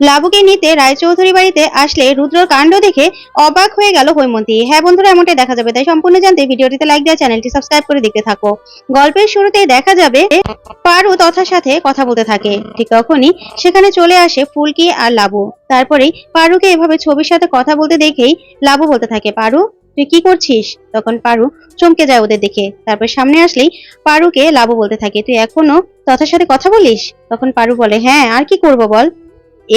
লাবুকে নিতে রায়চৌধুরী বাড়িতে আসলে রুদ্রর কাণ্ড দেখে অবাক হয়ে গেল হৈমন্তী। হ্যাঁ বন্ধুরা, এমনটাই দেখা যাবে। তাই সম্পূর্ণ জানতে ভিডিওটিতে লাইক দেওয়া চ্যানেলটি সাবস্ক্রাইব করে দেখতে থাকো। গল্পের শুরুতে দেখা যাবে পারু তথার সাথে কথা বলতে থাকে। ঠিক তখনই সেখানে চলে আসে ফুলকি আর লাবু। তারপরেই পারুকে এভাবে ছবির সাথে কথা বলতে দেখেই লাবু বলতে থাকে, পারু, তুই কি করছিস? তখন পারু চমকে যায় ওদের দেখে। তারপর সামনে আসলেই পারুকে লাবু বলতে থাকে, তুই এখনও তথার সাথে কথা বলিস? তখন পারু বলে হ্যাঁ আর কি করব বল?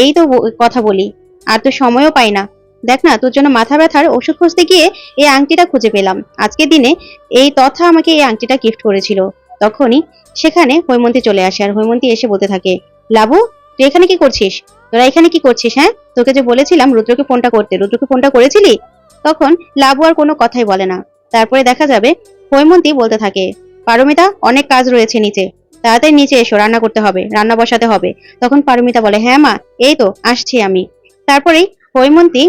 এই তো কথা বলি। আর তো সময়ও পাই না। দেখ না, তোর জন্য মাথা ব্যথার ওষুধ খুঁজতে গিয়ে এই আংটিটা খুঁজে পেলাম। আজকের দিনে এই তথা আমাকে এই আংটিটা গিফট করেছিল। তখনই সেখানে হৈমন্তী চলে আসে আর হৈমন্তী এসে বলতে থাকে, লাবু, তুই এখানে কি করছিস? তোরা এখানে কি করছিস হ্যাঁ? তোকে যে বলেছিলাম রুদ্রকে ফোনটা করতে, রুদ্রকে ফোনটা করেছিলি? তখন লাবু আর কোনো কথাই বলে না। তারপরে দেখা যাবে হৈমন্তী বলতে থাকে, পারমিতা, অনেক কাজ রয়েছে নিচে। তাড়াতাড়ি নিচে এসো, রান্না করতে হবে, রান্না বসাতে হবে। তখন পারমিতা বলে হ্যাঁ মা, এই তো, আসছি আমি। তারপরেই হৈমন্তী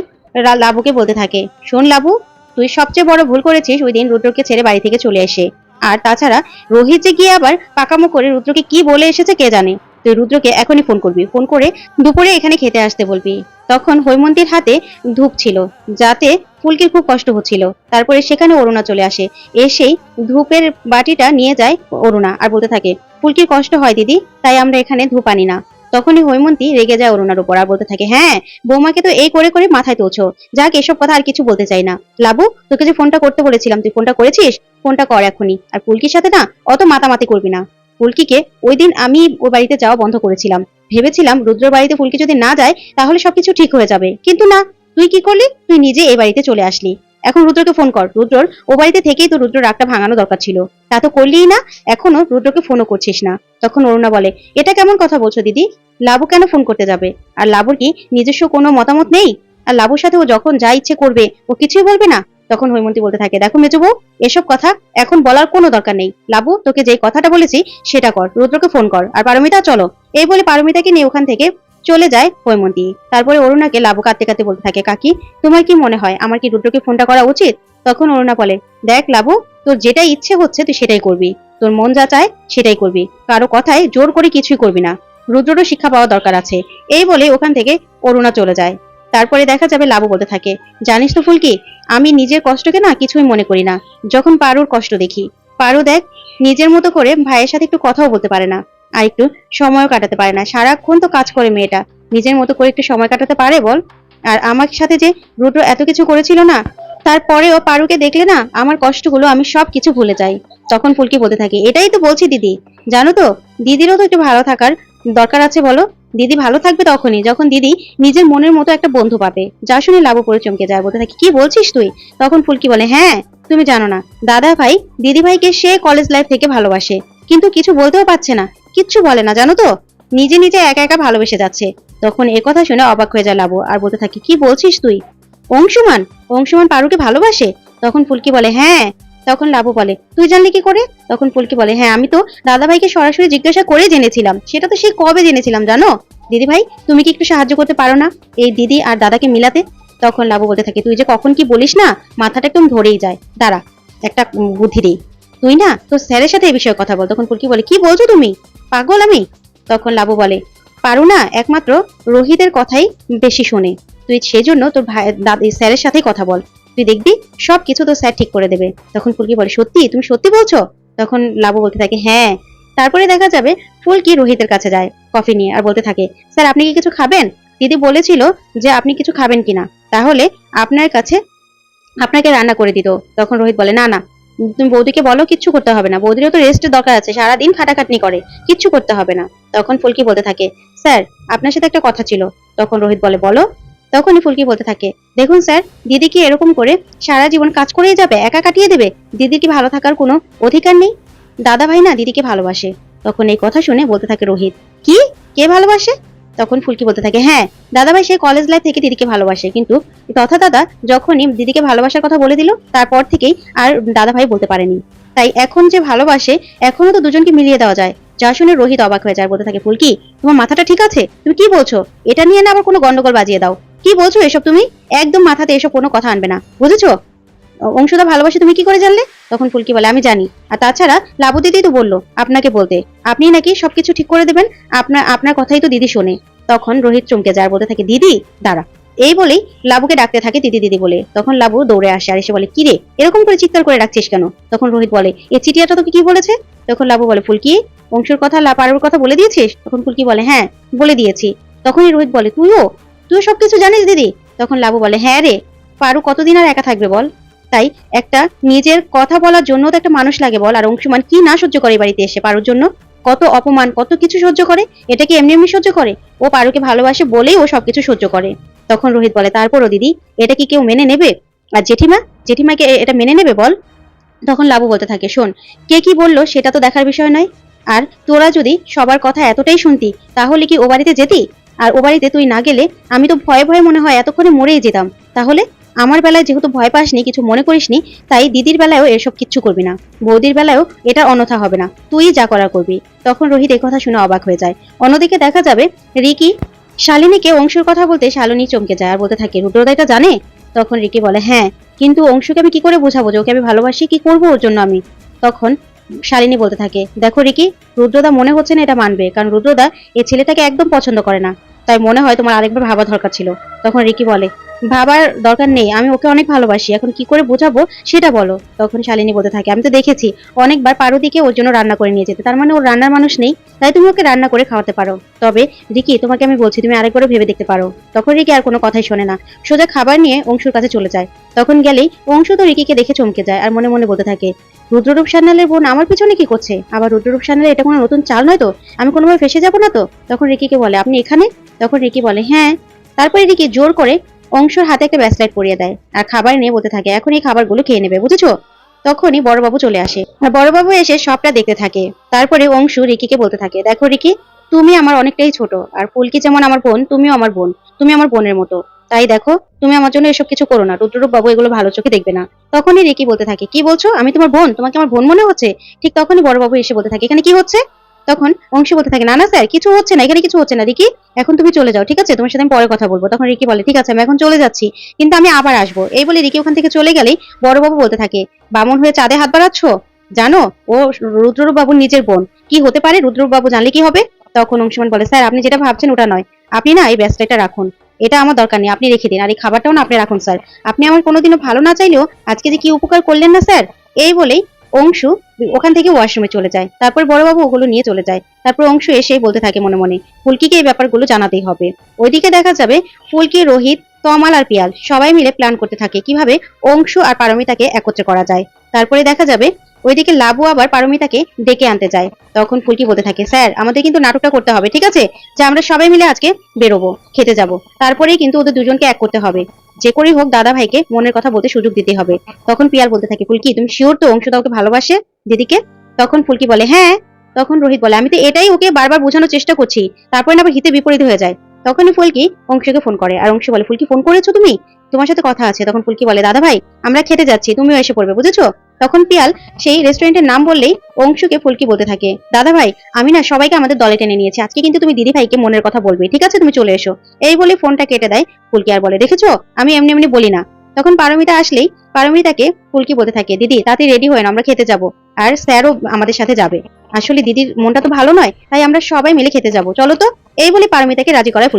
লাবুকে বলতে থাকে, শোন লাবু, তুই সবচেয়ে বড় ভুল করেছিস ওই দিন রুদ্রকে ছেড়ে বাড়ি থেকে চলে এসে। আর তাছাড়া রোহিত যে গিয়ে আবার পাকামো করে রুদ্রকে কি বলে এসেছে কে জানে? তুই রুদ্রকে এখনই ফোন করবি, ফোন করে দুপুরে এখানে খেতে আসতে বলবি। তখন হৈমন্তীর হাতে ধূপ ছিল, যাতে ফুলকির খুব কষ্ট হচ্ছিল। তারপরে সেখানে অরুণা চলে আসে। এসেই ধূপের বাটিটা নিয়ে যায় অরুণা আর বলতে থাকে ফুলকির কষ্ট হয়, দিদি। তাই আমরা এখানে ধূপ আনি না। তখনই হৈমন্তী রেগে যায় অরুণার উপর আর বলতে থাকে হ্যাঁ বৌমাকে তো এই করে করে মাথায় তোছো যাক, এসব কথা আর কিছু বলতে চাই না। লাবু, তোকে যে ফোনটা করতে বলেছিলাম, তুই ফোনটা করেছিস? ফোনটা কর এখনই। আর ফুলকির সাথে না, অত মাতামাতি করবি না। ফুলকিকে ওই দিন আমি ওই বাড়িতে যাওয়া বন্ধ করেছিলাম। ভেবেছিলাম রুদ্র বাড়িতে ফুলকি যদি না যায়, তাহলে সবকিছু ঠিক হয়ে যাবে। কিন্তু না, তুই কি করলি? তুই নিজে এই বাড়িতে চলে আসলি। এখন রুদ্রকে ফোন কর। রুদ্রর, ও বাড়িতে থেকেই তো রুদ্র রাগটা ভাঙানো দরকার ছিল। তা তো করলিই না, এখনও রুদ্রকে ফোনও করছিস না। তখন অরুণা বলে, এটা কেমন কথা বলছো দিদি? লাবু কেন ফোন করতে যাবে? আর লাবুর কি নিজস্ব কোনো মতামত নেই? আর লাবুর সাথে ও যখন যা ইচ্ছে করবে, ও কিছুই বলবে না? তখন হৈমন্তী বলতে থাকে, দেখো মেজো বউ, এসব কথা এখন বলার কোনো দরকার নেই। লাবু, তোকে যেই কথাটা বলেছি সেটা কর। রুদ্রকে ফোন কর। আর পারমিতা, চলো। এই বলে পারমিতাকে নিয়ে ওখান থেকে চলে যায় হৈমন্তী তারপরে অরুণাকে লাবু কাঁদতে কাঁদতে বলতে থাকে, কাকি, তোমার কি মনে হয় আমার কি রুদ্রকে ফোনটা করা উচিত? তখন অরুণা বলে, দেখ লাবু, তোর যেটা ইচ্ছে হচ্ছে তুই সেটাই করবি। তোর মন যা চায় সেটাই করবি। কারও কথায় জোর করে কিছুই করবি না। রুদ্ররও শিক্ষা পাওয়া দরকার আছে। এই বলে ওখান থেকে অরুণা চলে যায়। তারপরে দেখা যাবে লাবু বলতে থাকে, জানিস তো ফুলকি, আমি নিজের কষ্টকে না কিছুই মনে করি না। যখন পারুর কষ্ট দেখি, পারু দেখ, নিজের মতো করে ভাইয়ের সাথে একটু কথাও বলতে পারে না। আর একটু সময়ও কাটাতে পারে না। সারাক্ষণ তো কাজ করে মেয়েটা। নিজের মতো করে একটু সময় কাটাতে পারে বল? আর আমার সাথে যে রুদ্র এত কিছু করেছিল না, তারপরেও পারুকে দেখলে না আমার কষ্টগুলো আমি সব কিছু ভুলে যাই। তখন ফুলকি বলতে থাকি, এটাই তো বলছি দিদি। জানো তো, দিদিরও তো একটু ভালো থাকার দরকার আছে বলো? দিদি ভালো থাকবে তখনই, যখন দিদি নিজের মনের মতো একটা বন্ধু পাবে। যা শুনে লাভ করে চমকে যায়, বলতে থাকি, কি বলছিস তুই? তখন ফুলকি বলে হ্যাঁ তুমি জানো না, দাদা ভাই, দিদি ভাইকে সে কলেজ লাইফ থেকে ভালোবাসে। কিন্তু কিছু বলতেও পারছে না। কিচ্ছু বলে না, জানো তো? নিজে নিজে একা একা ভালোবেসে যাচ্ছে। তখন এ কথা শুনে অবাক হয়ে যায় লাবু, আর বলতে থাকি, কি বলছিস তুই? অংশুমান অংশুমান পারুকে ভালোবাসে? তখন ফুলকি বলে হ্যাঁ। তখন লাবু বলে, তুই জানলি কি করে? তখন ফুলকি বলে হ্যাঁ আমি তো দাদা ভাইকে সরাসরি জিজ্ঞাসা করে জেনেছিলাম। সেটা তো সেই কবে জেনেছিলাম, জানো? দিদি ভাই তুমি কি একটু সাহায্য করতে পারো না এই দিদি আর দাদাকে মিলাতে? তখন লাবু বলতে থাকে, তুই যে কখন কি বলিস না, মাথাটা একদম ধরেই যায়। দাঁড়া, একটা বুদ্ধি দিই। তুই না তোর স্যারের সাথে এই বিষয়ে কথা বল। তখন ফুলকি বলে, কি বলছো তুমি? পাগল আমি? তখন লাবু বলে, পারু না, একমাত্র রোহিতের কথাই বেশি শোনে। তুই সেজন্য তোর ভাই স্যারের সাথেই কথা বল। তুই দেখবি সব কিছু তো স্যার ঠিক করে দেবে। তখন ফুলকি বলে, সত্যি? তুমি সত্যি বলছো? তখন লাবু বলতে থাকে হ্যাঁ। তারপরে দেখা যাবে, ফুলকি রোহিতের কাছে যায়, কফি নিয়ে, আর বলতে থাকে, স্যার, আপনি কি কিছু খাবেন? দিদি বলেছিল যে, আপনি কিছু খাবেন কিনা। তাহলে আপনার কাছে, আপনাকে রান্না করে দিত। তখন রোহিত বলে, না না তুমি বৌদিকে বলো, কিচ্ছু করতে হবে না। বৌদিরও তো রেস্টের দরকার আছে, সারাদিন খাটাখাটনি করে, কিচ্ছু করতে হবে না। তখন ফুলকি বলতে থাকে, স্যার, আপনার সাথে একটা কথা ছিল। তখন রোহিত বলে, বলো? তখনই ফুলকি বলতে থাকে, দেখুন স্যার, দিদি কি এরকম করে সারা জীবন কাজ করেই যাবে? একা কাটিয়ে দেবে? দিদির কি ভালো থাকার কোনো অধিকার নেই? দাদা ভাই না দিদিকে ভালোবাসে? তখন এই কথা শুনে বলতে থাকে রোহিত, কি? কে ভালোবাসে? তখন ফুলকি বলতে থাকে হ্যাঁ দাদাভাই সে কলেজ লাইফ থেকে দিদিকে ভালোবাসে। কিন্তু তথা দাদা যখনই দিদিকে ভালোবাসার কথা বলে দিল, তারপর থেকেই আর দাদাভাই বলতে পারেনি। তাই এখন যে ভালোবাসে এখনও তো দুজনকে মিলিয়ে দেওয়া যায়। যা শুনে রোহিত অবাক হয়ে যায়, বলতে থাকে, ফুলকি, তোমার মাথাটা ঠিক আছে? তুমি কি বলছো? এটা নিয়ে না আবার কোনো গন্ডগোল বাজিয়ে দাও। কি বলছো এসব তুমি? একদম মাথাতে এসব কোনো কথা আনবে না। বুঝেছ? অংশুদা ভালোবাসে, তুমি কি করে জানলে? তখন ফুলকি বলে, আমি জানি। আর তাছাড়া লাবু দিদি তো বলল আপনাকে বলতে। আপনি নাকি সবকিছু ঠিক করে দেবেন। আপনার আপনার কথাই তো দিদি শোনে। তখন রোহিত চমকে যায়, বলতে থাকে, দিদি, দাঁড়া। এই বলেই লাবুকে ডাকতে থাকে দিদি দিদি বলে। তখন লাবু দৌড়ে আসে আর এসে বলে, কি রে, এরকম করে চিৎকার করে ডাকছিস কেন? তখন রোহিত বলে, এ চিটিয়াটা তোকে কি বলেছে? তখন লাবু বলে, ফুলকি, অংশুর কথা লা পারুর কথা বলে দিয়েছিস? তখন ফুলকি বলে হ্যাঁ বলে দিয়েছি। তখনই রোহিত বলে, তুইও? তুইও সবকিছু জানিস দিদি? তখন লাবু বলে হ্যাঁ রে, পারু কতদিন আর একা থাকবে বল? তাই একটা নিজের কথা বলার জন্য তো একটা মানুষ লাগে বল, আর অংশুমান কি না সহ্য করে বাড়িতে এসে পারুর জন্য? কত অপমান, কত কিছু সহ্য করে, এটা কি এমনি এমনি সহ্য করে? ও পারুকে ভালোবাসে বলেই ও সবকিছু সহ্য করে। তখন রোহিত বলে, তারপরও দিদি, এটা কি কেউ মেনে নেবে? আর জেঠিমা, জেঠিমাকে এটা মেনে নেবে বল? তখন লাবু বলতে থাকে, শোন, কে কি বলল সেটা তো দেখার বিষয় নয়। আর তোরা যদি সবার কথা এতটাই শুনতি, তাহলে কি ও বাড়িতে যেতি? আর ও বাড়িতে তুই না গেলে আমি তো ভয়ে ভয়ে মনে হয় এতক্ষণে মরেই যেতাম। তাহলে আমার বেলায় যেহেতু ভয় পাসনি, কিছু মনে করিসনি, তাই দিদির বেলায়ও এসব কিচ্ছু করবি না। বৌদির বেলায়ও এটা অন্যথা হবে না। তুই যা করার করবি। তখন রোহিত কথা শুনে অবাক হয়ে যায়। অন্যদিকে দেখা যাবে, রিকি শালিনীকে অংশুর কথা বলতে শালিনী চমকে যায় আর বলতে থাকে রুদ্রদা এটা জানে? তখন রিকি বলে হ্যাঁ কিন্তু অংশুকে আমি কি করে বোঝাবো যে ওকে আমি ভালোবাসি, কি করব ওর জন্য আমি? তখন শালিনী বলতে থাকে, দেখো রিকি, রুদ্রদা মনে হচ্ছে না এটা মানবে, কারণ রুদ্রদা এই ছেলেটাকে একদম পছন্দ করে না। তাই মনে হয় তোমার আরেকবার ভাবা দরকার ছিল। তখন রিকি বলে, ভাবার দরকার নেই, আমি ওকে অনেক ভালোবাসি, এখন কি করে বোঝাবো সেটা বলো। তখন শালিনী বলতে থাকে, আমি তো দেখেছি, অনেকবার পারুদিকে ওর জন্য রান্না করে নিয়ে যেতে, তার মানে ওর রান্নার মানুষ নেই, তাই তুমি ওকে রান্না করে খাওয়াতে পারো। তবে রিকি, তোমাকে আমি বলছি, তুমি আরেকবারও ভেবে দেখতে পারো। তখন রিকি আর কোনো কথাই শোনে না, সোজা খাবার নিয়ে অংশুর কাছে চলে যায়। তখন গেলেই অংশু তো রিকিকে দেখে চমকে যায় আর মনে মনে বলতে থাকে, রুদ্ররূপ সান্যালের বোন আমার পিছনে কি করছে? আবার রুদ্ররূপ সান্যালের এটা কোনো নতুন চাল নয় তো? আমি কোনোভাবে ফেসে যাব না তো? তখন রিকিকে বলে, আপনি এখানে? তখন রিকি বলে হ্যাঁ তারপরে রিকি জোর করে অংশুর হাতে একটা ব্যাসলাইট পরিয়ে দেয়। আর খাবার নিয়ে বলতে থাকে এখন এই খাবারগুলো খেয়ে নেবে, বুঝেছ? তখনই বড়বাবু চলে আসে। আর বড়বাবু এসে সবটা দেখতে থাকে। তারপরে অংশু রিকিকে বলতে থাকে, দেখো রিকি, তুমি আমার অনেকটাই ছোট, আর ফুলকি যেমন আমার বোন, তুমিও আমার বোন, তুমি আমার বোনের মতো। তাই দেখো, তুমি আমার জন্য এসব কিছু করো না রুদ্ররূপ বাবু এগুলো ভালো চোখে দেখবে না। তখনই রিকি বলতে থাকে, কি বলছো? আমি তোমার বোন, তোমাকে আমার বোন মনে হচ্ছে? ঠিক তখনই বড়বাবু এসে বলতে থাকে, এখানে কি হচ্ছে? তখন অংশু বলতে থাকে, না না, স্যার, কিছু হচ্ছে না, এখানে কিছু হচ্ছে না রিকি এখন তুমি চলে যাও, ঠিক আছে? তোমার সাথে আমি পরে কথা বলব। তখন রিকি বলে, ঠিক আছে, আমি এখন চলে যাচ্ছি, কিন্তু আমি আবার আসব। এই বলে রিকি ওখান থেকে চলে গেলেই বড়বাবু বলতে থাকে, বামন হয়ে চাঁদে হাত বাড়াচ্ছ? জানো, ও রুদ্ররূপ বাবুর নিজের বোন। কি হতে পারে? রুদ্ররূপ বাবু জানলে কি হবে? তখন অংশুমান বলে, স্যার, আপনি যেটা ভাবছেন ওটা নয়। আপনি না এই ব্যাসলাইটটা রাখুন। এটা আমার দরকার নেই, আপনি রেখে দিন। আর এই খাবারটাও না আপনি রাখুন, স্যার। আপনি আমার কোনোদিনও ভালো না চাইলেও আজকে যে কি উপকার করলেন না, স্যার? এই বলেই অংশু ওখান থেকে ওয়াশরুমে চলে যায়। তারপর বড়বাবু ওগুলো নিয়ে চলে যায়। তারপর অংশু এসে বলতে থাকে মনে মনে, ফুলকিকে এই ব্যাপারগুলো জানাতেই হবে। ওইদিকে দেখা যাবে ফুলকি, রোহিত, তমাল আর পিয়াল সবাই মিলে প্ল্যান করতে থাকে কীভাবে অংশু আর পারমিতাকে একত্রে করা যায়। তারপরে দেখা যাবে ওইদিকে লাবু আবার পারমিতাকে ডেকে আনতে যায়। তখন ফুলকি বলতে থাকে, স্যার, আমাদের কিন্তু নাটকটা করতে হবে, ঠিক আছে? যে আমরা সবাই মিলে আজকে বেরোবো, খেতে যাব। তারপরেই কিন্তু ওদের দুজনকে এক করতে হবে। যে করেই হোক দাদা ভাইকে মনের কথা বলতে সুযোগ দিতে হবে। তখন পিয়াল বলতে থাকে, ফুলকি, তুমি শিওর তো অংশু ওকে ভালোবাসে দিদিকে? তখন ফুলকি বলে হ্যাঁ। তখন রোহিত বলে, আমি তো এটাই ওকে বারবার বোঝানোর চেষ্টা করছি। তারপরে না আবার হিতে বিপরীত হয়ে যায়। তখনই ফুলকি অংশকে ফোন করে। আর অংশ বলে, ফুলকি ফোন করেছ তুমি? তোমার সাথে কথা আছে, তখন ফুলকি বলে, দাদা ভাই, আমরা খেতে যাচ্ছি, তুমিও এসে পড়বে, বুঝেছ? তখন পিয়াল সেই রেস্টুরেন্টের নাম বললেই অংশুকে ফুলকি বলতে থাকে, দাদা ভাই, আমি না সবাইকে আমাদের দলে টেনে নিয়েছি, আজকে কিন্তু তুমি দিদি ভাইকে মনের কথা বলবে, ঠিক আছে? তুমি চলে এসো। এই বলে ফোনটা কেটে দেয় ফুলকি আর বলে, দেখেছ? আমি এমনি এমনি বলি না। তখন পারমিতা আসলেই পারমিতাকে ফুলকি বলতে থাকে, দিদি তাতে রেডি হয়ে না আমরা খেতে যাব। আর স্যারও আমাদের সাথে যাবে। আসলে দিদির মনটা তো ভালো নয়, তাই আমরা সবাই মিলে খেতে যাব। চলো তো? এই বলে পারমিতাকে রাজি করায় ফুলকি